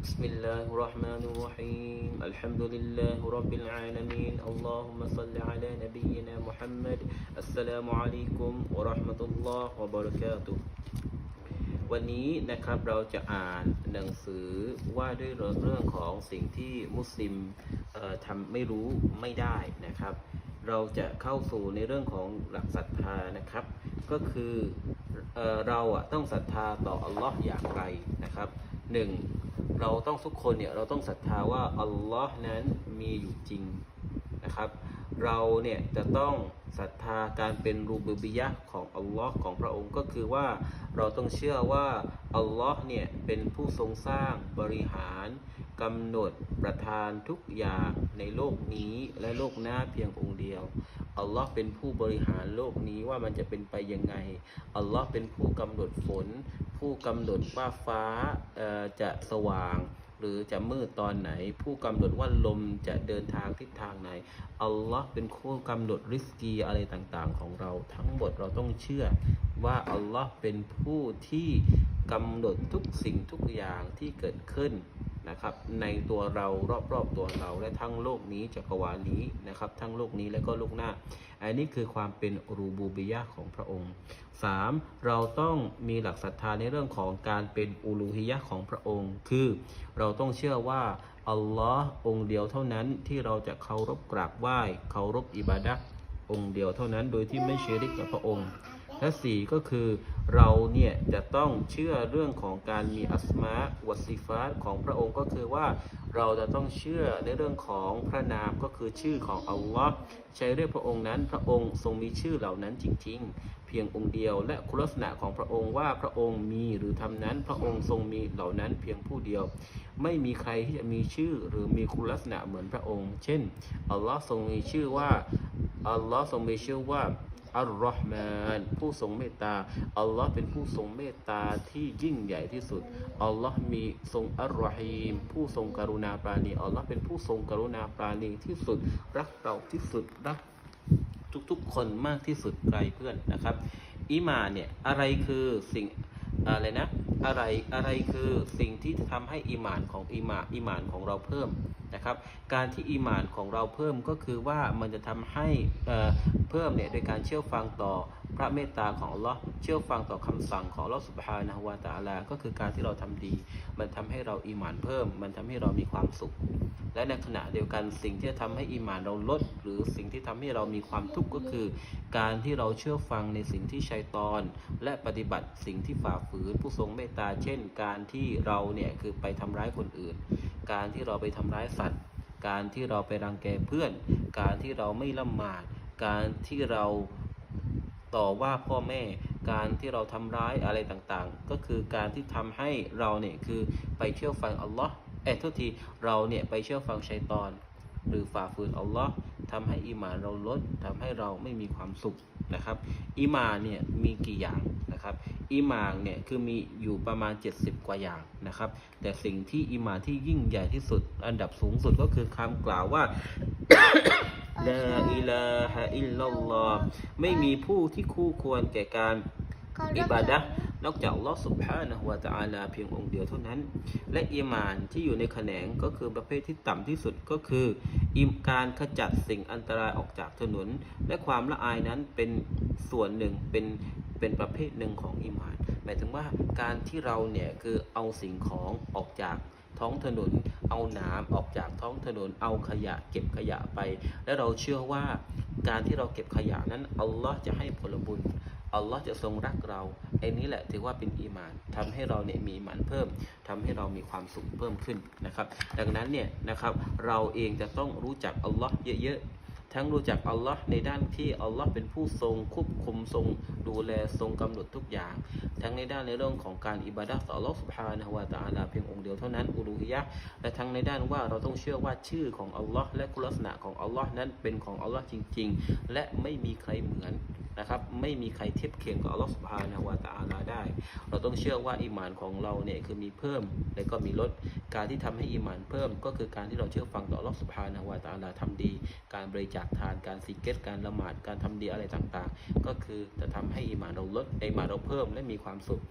بسم الله الرحمن الرحيم الحمد لله رب العالمين اللهم صل على نبينا محمد السلام عليكم ورحمة الله وبركاته วันนี้นะครับเราจะอ่านหนังสือว่าด้วยเรื่องของสิ่งที่มุสลิมเอ่อทำไม่รู้ไม่ได้นะครับ เราจะเข้าสู่ในเรื่องของหลักศรัทธานะครับ ก็คือ เราอะต้องศรัทธาต่ออัลลอฮ์อย่างไรนะครับหนึ่งเราต้องทุกคนเนี่ยเราต้องศรัทธาว่าอัลลอฮ์นั้นมีอยู่จริงนะครับ เราเนี่ยจะต้อง ศรัทธาการเป็นรูบูบิยะของอัลลอฮ์ของพระองค์ก็คือว่าเราต้องเชื่อว่าอัลลอฮ์เนี่ยเป็นผู้ทรงสร้างบริหารกำหนดประทานทุกอย่างในโลกนี้และโลกหน้าเพียงองค์เดียวอัลลอฮ์เป็นผู้บริหารโลกนี้ว่ามันจะเป็นไปยังไงอัลลอฮ์เป็นผู้กำหนดฝน ผู้กำหนดว่าฟ้าเอ่อจะสว่าง หรือจะมืดตอนไหน ผู้กำหนดว่าลมจะเดินทางทิศทางไหน อัลลอฮ์เป็นผู้กำหนดริสกีอะไรต่างๆ ของเราทั้งหมดเราต้องเชื่อว่าอัลลอฮ์เป็นผู้ที่กำหนดทุกสิ่งทุกอย่างที่เกิดขึ้น นะครับในตัวเรารอบๆตัวเราและทั้งโลกนี้จักรวาลนี้นะครับ ทั้งโลกนี้และก็โลกหน้า อันนี้คือความเป็นรูบูบิยะของพระองค์ 3. เราต้องมีหลักศรัทธาในเรื่องของการเป็นอูลูฮิยะของพระองค์ คือเราต้องเชื่อว่าอัลลอฮ์องค์เดียวเท่านั้นที่เราจะเคารพกราบไหว้เคารพอิบาดะห์องค์เดียวเท่านั้นโดยที่ไม่เชริกกับพระองค์ และสี่ก็คือเราเนี่ยจะต้องเชื่อเรื่องของการมีอัสมาวัซิฟาตของพระองค์ก็คือว่าเราจะต้องเชื่อในเรื่องของพระนามก็คือชื่อของอัลลอฮ์ใช้เรียกพระองค์นั้นพระองค์ทรงมีชื่อเหล่านั้นจริง ๆ เพียงองค์เดียว และคุณลักษณะของพระองค์ว่าพระองค์มีหรือทำนั้น พระองค์ทรงมีเหล่านั้นเพียงผู้เดียว ไม่มีใครที่จะมีชื่อหรือมีคุณลักษณะเหมือนพระองค์ เช่นอัลลอฮ์ทรงมีชื่อว่าอัลลอฮ์ทรงมีชื่อว่า อัลลอฮ์มานผู้ทรงเมตตาอัลลอฮ์เป็นผู้ทรงเมตตาที่ยิ่งใหญ่ที่สุดอัลลอฮ์มีทรงอัลรอฮีมผู้ทรงกรุณาปราณีอัลลอฮ์เป็นผู้ทรงกรุณาปราณีที่สุด รักเราที่สุดรักทุกๆ คนมากที่สุดไกลเพื่อนนะครับอิหมานเนี่ยอะไรคือสิ่งอะไรนะ อะไรอะไรคือสิ่งที่จะทำให้อิหมานของอิหมาอิหมานของเราเพิ่มนะครับ การที่อิหมานของเราเพิ่มก็คือว่ามันจะทำให้เพิ่มเนี่ยโดยการเชื่อฟังต่อ พระเมตตาของลอเชื่อฟังต่อคำสั่งของลอสุบฮานะฮวาตะอาลา ก็คือการที่เราทำดี มันทำให้เราอีหมานเพิ่ม มันทำให้เรามีความสุข และในขณะเดียวกันสิ่งที่จะทำให้อีหมานเราลด หรือสิ่งที่ทำให้เรามีความทุกข์ก็คือ การที่เราเชื่อฟังในสิ่งที่ชัยตอน และปฏิบัติสิ่งที่ฝ่าฝืนผู้ทรงเมตตา เช่น การที่เราเนี่ยคือไปทำร้ายคนอื่น การที่เราไปทำร้ายสัตว์ การที่เราไปรังแกเพื่อน การที่เราไม่ละหมาดการที่เรา ต่อว่าพ่อแม่การที่เราทำร้ายอะไรต่างๆ ก็คือการที่ทำให้เราเนี่ยคือไปเชื่อฟังอัลลอฮ์เอ้ยโทษทีเราเนี่ยไปเชื่อฟังชัยตอน หรือฝ่าฝืนอัลลอฮ์ทำให้อีหมานเราลดทำให้เราไม่มีความสุขนะครับอีหมานเนี่ยมีกี่อย่างนะครับอีหมานเนี่ยคือมีอยู่ประมาณ 70 กว่าอย่างนะครับ แต่สิ่งที่อีหมานที่ยิ่งใหญ่ที่สุดอันดับสูงสุดก็คือคำกล่าวว่า ลาอิลาฮะอิลลัลลอฮไม่มีผู้ที่คู่ควรแก่การอิบาดะนอกจากลอสุบฮานะฮวาตาลาเพียงองค์เดียวเท่านั้น และอิมานที่อยู่ในแขนงก็คือประเภทที่ต่ำที่สุดก็คือ อิมการขจัดสิ่งอันตรายออกจากถนน และความละอายนั้นเป็นส่วนหนึ่งเป็นเป็นประเภทหนึ่งของอิมาน หมายถึงว่าการที่เราเนี่ยคือเอาสิ่งของออกจากท้องถนน เอาหนามออก ท้องถนนเอาขยะเก็บขยะไป และเราเชื่อว่าการที่เราเก็บขยะนั้นอัลลอฮ์จะให้ผลบุญอัลลอฮ์จะทรงรักเราไอ้นี้แหละถือว่าเป็นอีมานทำให้เราเนี่ยมีอีมานเพิ่มทำให้เรามีความสุขเพิ่มขึ้นนะครับ ดังนั้นเนี่ยนะครับเราเองจะต้องรู้จักอัลลอฮ์เยอะๆ ทั้งรู้จักอัลลอฮ์ในด้านที่อัลลอฮ์เป็นผู้ทรงควบคุมทรงดูแลทรงกำหนดทุกอย่าง ทั้งในด้านในเรื่องของการอิบาดะต่ออัลลอฮ์สุภฮานะวะตาลาเพียงองค์เดียวเท่านั้นอุลูฮิยะและทั้งในด้านว่าเราต้องเชื่อว่าชื่อของอัลลอฮ์และคุณลักษณะของอัลลอฮ์นั้นเป็นของอัลลอฮ์จริง ๆ และไม่มีใครเหมือน นะครับไม่มีใครเทียบเคียงกับอัลลอฮฺสุบฮานาวาตะอาลาได้ เราต้องเชื่อว่าอิหมานของเราเนี่ยคือมีเพิ่มและก็มีลดการที่ทำให้อิหมานเพิ่ม ก็คือการที่เราเชื่อฟังต่ออัลลอฮฺสุบฮานาวาตะอาลาทำดี การบริจาคทานการสิกเกตการละหมาดการทำดีอะไรต่างๆ ก็คือจะทำให้อิหมานเราลดอิหมานเราเพิ่มและมีความสุข